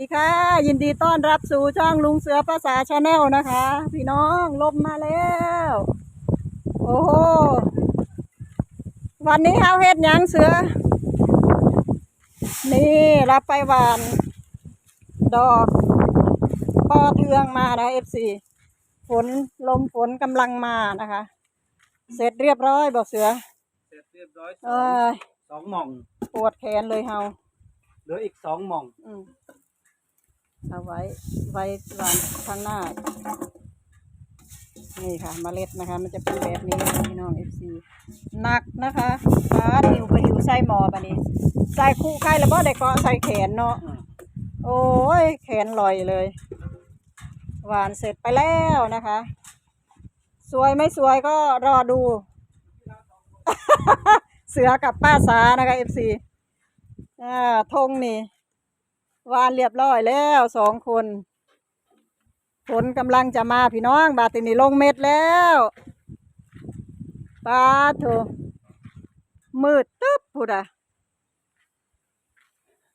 สวัสดีค่ะ ยินดีต้อนรับสู่ช่องลุงเสือภาษาชาแนลนะคะ พี่น้องลมมาแล้ว โอ้โหวันนี้เอาเฮ็ดหยังเสือ นี่รับไปหวาน ดอกปอเทืองมานะเอฟซีฝนลมฝนกำลังมานะคะ เสร็จเรียบร้อยบอกเสือ เสร็จเรียบร้อยสเอองอสองหม่องปวดแขนเลยเฮาเหลืออีกสองหม่อง อืม เอาไว้ไว้วางข้างหน้า นี่ค่ะเมล็ดนะคะ มันจะเป็นแบบนี้นะคะพี่น้องเอฟซีหนักนะคะฟ้าดิวไปดิวใส่หมอปะนี้ใส่คู่ไข่แล้วก็ได้เกาะใส่แขนเนาะอืมโอ้ยแขนลอยเลย หวานเสร็จไปแล้วนะคะ สวยไม่สวยก็รอดู เสือกับป้าสานะคะเอฟซีอ่าธงนี่ห วานเรียบร้อยแล้วสองคนฝนกำลังจะมาพี่น้องบาตินี่ลงเม็ดแล้วปาโถมืดตึ๊บพูดอะ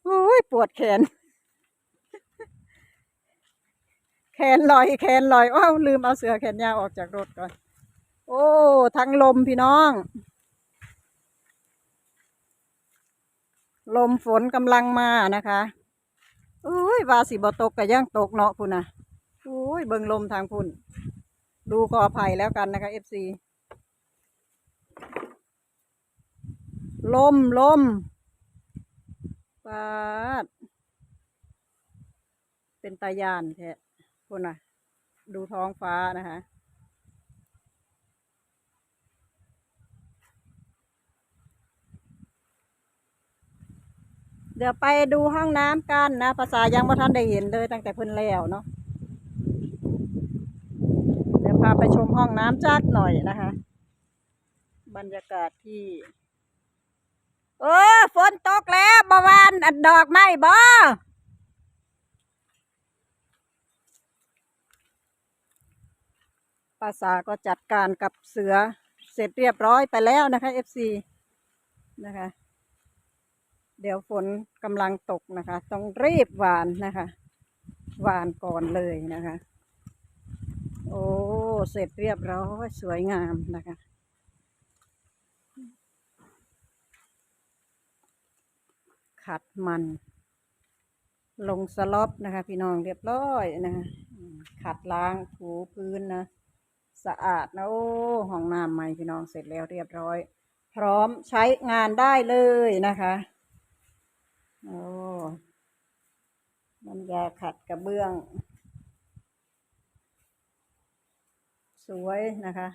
โอ้ยปวดแขน แขนลอยแขนลอยอ้าวลืมเอาเสือแขนยาวออกจากรถก่อน โอ้ทั้งลมพี่น้อง ลมฝนกำลังมานะคะ อุ้ยวาสิบตกก็ย่างตกเนาะพุ่นนะอุ้ยเบิ่งลมทางพุ่น ดูกอไผ่แล้วกันนะคะเอฟซีลมลมปาด เป็นตายานแท้พุ่นนะดูท้องฟ้านะคะ เดี๋ยวไปดูห้องน้ำกันนะภาษายังบ่ทันได้เห็นเลยตั้งแต่เพิ่นแล้วเนาะเดี๋ยวพาไปชมห้องน้ำจักหน่อยนะคะ บรรยากาศที่เออฝนตกแล้วบวานอันดอกไม้บ่ภาษาก็จัดการกับเสือเสร็จเรียบร้อยไปแล้วนะคะ FC นะคะ เดี๋ยวฝนกำลังตกนะคะ ต้องรีบหวานนะคะ หวานก่อนเลยนะคะ โอ้เสร็จเรียบร้อยสวยงามนะคะขัดมัน ลงสล็อปนะคะ พี่น้องเรียบร้อยนะคะขัดล้างถูพื้นนะ สะอาดนะโอ้ห้องน้ำใหม่พี่น้องเสร็จแล้วเรียบร้อย พร้อมใช้งานได้เลยนะคะ โอ้น้ำยาขัดกระเบื้อง สวยนะคะ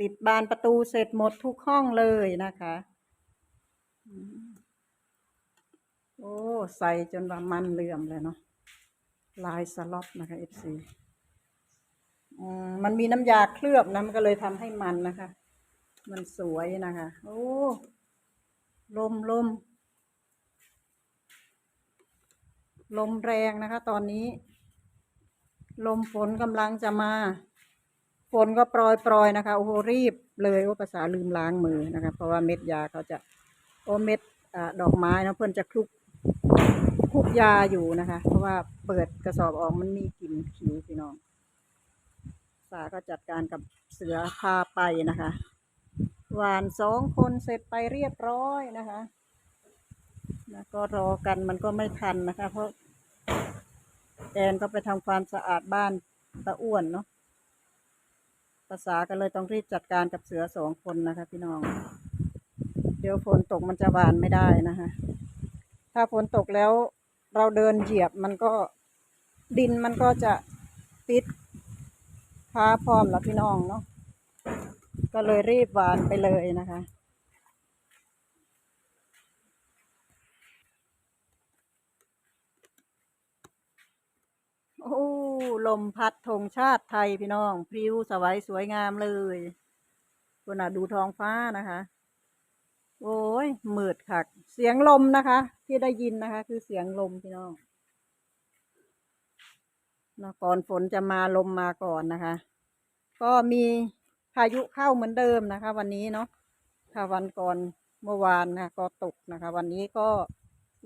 ติดบานประตูเสร็จหมดทุกห้องเลยนะคะโอ้ใส่จนว่ามันเหลื่อมเลยเนาะลายสล็อตนะคะเอฟซีมันมีน้ำยาเคลือบนะมันก็เลยทำให้มันนะคะ มันสวยนะคะ โอ้ลมลม ลมแรงนะคะ ตอนนี้ ลมฝนกำลังจะมา ฝนก็โปรยโปรยนะคะโอ้โหรีบเลยว่าภาษาลืมล้างมือนะคะ เพราะว่าเม็ดยาเขาจะโอเม็ดอดอกไม้นะเพื่อนจะคลุกคลุกยาอยู่นะคะ เพราะว่าเปิดกระสอบออกมันมีกลิ่นขิวพี่น้องสาก็จัดการกับเสือพาไปนะคะ หวานสองคนเสร็จไปเรียบร้อยนะคะ นะก็รอกันมันก็ไม่ทันนะคะ เพราะแอนก็ไปทำความสะอาดบ้านตะอ้วนเนาะภาษากันเลยต้องรีบจัดการกับเสือสองคนนะคะ พี่น้อง เดี๋ยวฝนตกมันจะหวานไม่ได้นะคะ ถ้าฝนตกแล้วเราเดินเหยียบมันก็ดินมันก็จะติดค้าพร้อมแล้วพี่น้องเนาะก็เลยรีบหวานไปเลยนะคะ โอ้ลมพัดธงชาติไทยพี่น้อง พริ้วสวย สวยงามเลยคุณน่ะดูท้องฟ้านะคะ โอ้ยมืดคัก เสียงลมนะคะ ที่ได้ยินนะคะ คือเสียงลมพี่น้องนะก่อนฝนจะมาลมมาก่อนนะคะ ก็มีพายุเข้าเหมือนเดิมนะคะ วันนี้เนาะถ้าวันก่อนเมื่อวานนะก็ตกนะคะ วันนี้ก็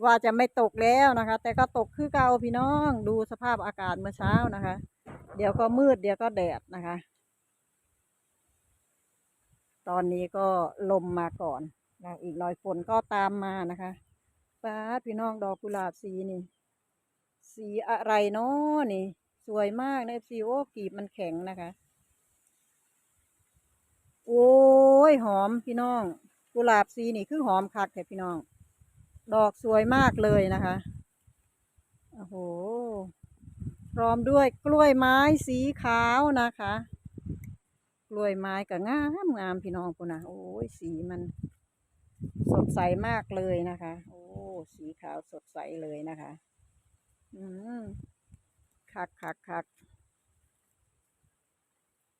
ว่าจะไม่ตกแล้วนะคะ แต่ก็ตกคือเก่าพี่น้องดูสภาพอากาศเมื่อเช้านะคะ เดี๋ยวก็มืดเดี๋ยวก็แดดนะคะ ตอนนี้ก็ลมมาก่อนนะอีกหน่อยฝนก็ตามมานะคะป้าพี่น้องดอกกุหลาบสีนี่ สีอะไรเนาะนี่ สวยมากนะซีโอกีบมันแข็งนะคะ โอ้ยหอมพี่น้อง กุหลาบสีนี่คือหอมคักแต่พี่น้อง ดอกสวยมากเลยนะคะ โอ้โห พร้อมด้วยกล้วยไม้สีขาวนะคะ กล้วยไม้ก็งามงามพี่น้องคุณนะโอ้ยสีมันสดใสมากเลยนะคะ โอ้ สีขาวสดใสเลยนะคะ อืมคักคักคัก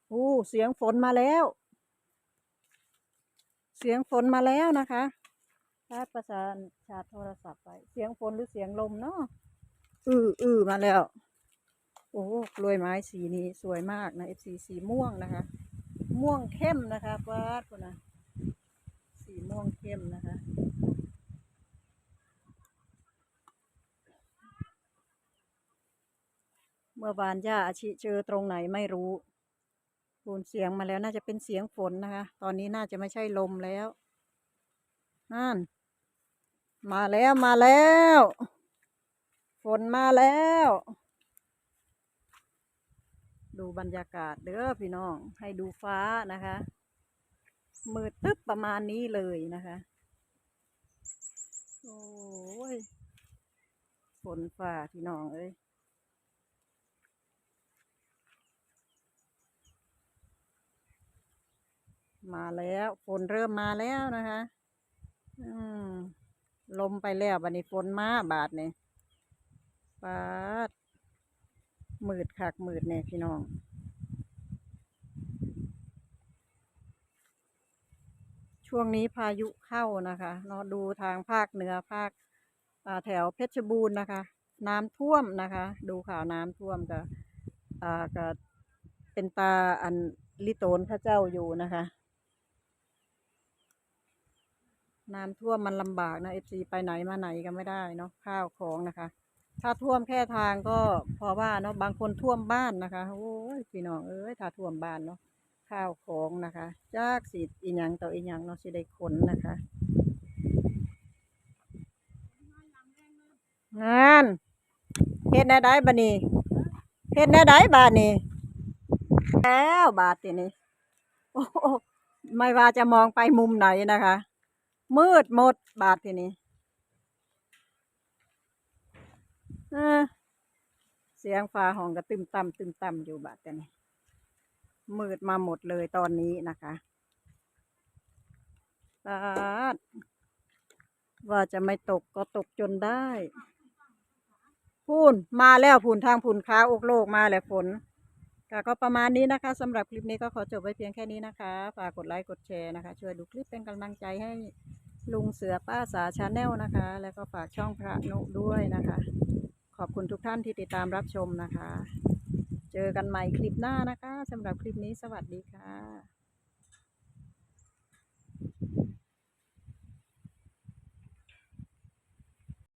โอ้เสียงฝนมาแล้ว เสียงฝนมาแล้วนะคะ ชาร์จประสานชาร์จโทรศัพท์ไป เสียงฝนหรือเสียงลมเนาะอืออือมาแล้ว โอ้กล้วยไม้สีนี้สวยมากนะเอฟซีสีม่วงนะคะ ม่วงเข้มนะคะป้าดคุณนะสีม่วงเข้มนะคะเมื่อวานย่าอาชิเจอตรงไหนไม่รู้ปูนเสียงมาแล้วน่าจะเป็นเสียงฝนนะคะ ตอนนี้น่าจะไม่ใช่ลมแล้วนั่น มาแล้วมาแล้ว ฝนมาแล้ว ดูบรรยากาศเด้อพี่น้อง ให้ดูฟ้านะคะ มืดตึ๊บประมาณนี้เลยนะคะ โอ้ย ฝนฟ้าพี่น้องเอ้ยมาแล้ว ฝนเริ่มมาแล้วนะคะ อืม ลมไปแล้วบัดนี้ฝนมาบาดเนี่ยปาดมืดคักมืดเนี่ยพี่น้องช่วงนี้พายุเข้านะคะเนาะดูทางภาคเหนือภาคแถวเพชรบูรณ์นะคะ น้ำท่วมนะคะ ดูข่าวน้ำท่วมก็อ่าก็เป็นตาอันลิโตนพระเจ้าอยู่นะคะ น้ำท่วมมันลำบากนะเอฟซีไปไหนมาไหนก็ไม่ได้เนาะข้าวของนะคะ ถ้าท่วมแค่ทางก็พอว่าเนาะบางคนท่วมบ้านนะคะโอ้ยพี่น้องเอ้ยถ้าท่วมบ้านเนาะข้าวของนะคะจากสิอีหยังต่ออีหยังเนาะสิได้ขนนะคะงานเฮ็ดแน่ได้บานี้เฮ็ดแน่ได้บานี้แล้วบาททีนี้โอ้ไม่ว่าจะมองไปมุมไหนนะคะ มืดหมดบาททีนี้เสียงฟ้าห้องก็ตึมต่ำตึมต่ำอยู่บาทแต่นี้มืดมาหมดเลยตอนนี้นะคะบาดว่าจะไม่ตกก็ตกจนได้ พูนมาแล้วพูนทางพูนค้าอกโลกมาแล้วฝน ค่ะก็ประมาณนี้นะคะสำหรับคลิปนี้ก็ขอจบไว้เพียงแค่นี้นะคะฝากกดไลค์กดแชร์นะคะ ช่วยดูคลิปเป็นกำลังใจให้ลุงเสือป้าสาชาแนลนะคะ แล้วก็ฝากช่องพระนุด้วยนะคะ ขอบคุณทุกท่านที่ติดตามรับชมนะคะ เจอกันใหม่คลิปหน้านะคะสำหรับคลิปนี้สวัสดีค่ะ